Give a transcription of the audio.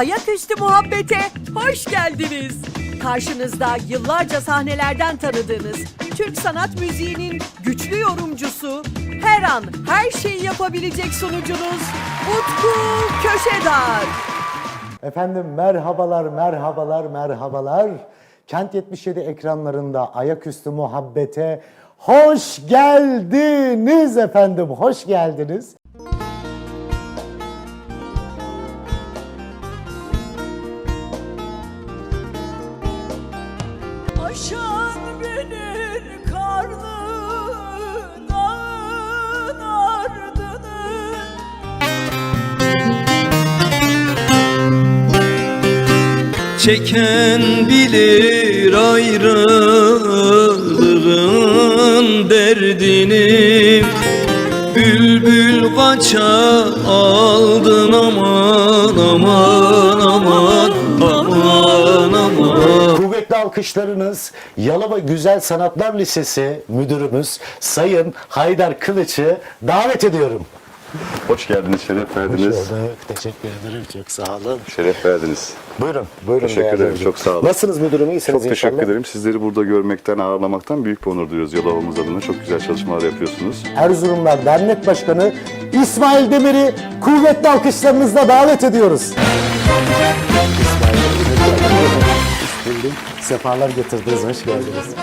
Ayaküstü Muhabbete hoş geldiniz. Karşınızda yıllarca sahnelerden tanıdığınız Türk sanat müziğinin güçlü yorumcusu, her an her şeyi yapabilecek sunucunuz Utku Köşedar. Efendim merhabalar, merhabalar, merhabalar. Kent 77 ekranlarında ayaküstü muhabbete hoş geldiniz efendim, hoş geldiniz. Aşan benim karnı dağın ardını. Çeken bilir ayrılığın derdini. Bülbül kaça aldın aman aman aman alkışlarınız Yalova Güzel Sanatlar Lisesi müdürümüz Sayın Haydar Kılıç'ı davet ediyorum. Hoş geldiniz, şeref verdiniz. bulduk, teşekkür ederim, çok sağ olun. Şeref verdiniz. Buyurun, buyurun. Teşekkür ederim, çok sağ olun. Nasılsınız müdürüm, iyisiniz Çok teşekkür inşallah? ederim. Sizleri burada görmekten, ağırlamaktan büyük bir onur duyuyoruz Yalova'mız adına. Çok güzel çalışmalar yapıyorsunuz. Erzurumlar Dernek Başkanı İsmail Demir'i kuvvetli alkışlarınızla davet ediyoruz. İsmail Demir, Sefalar getirdiniz, hoş geldiniz.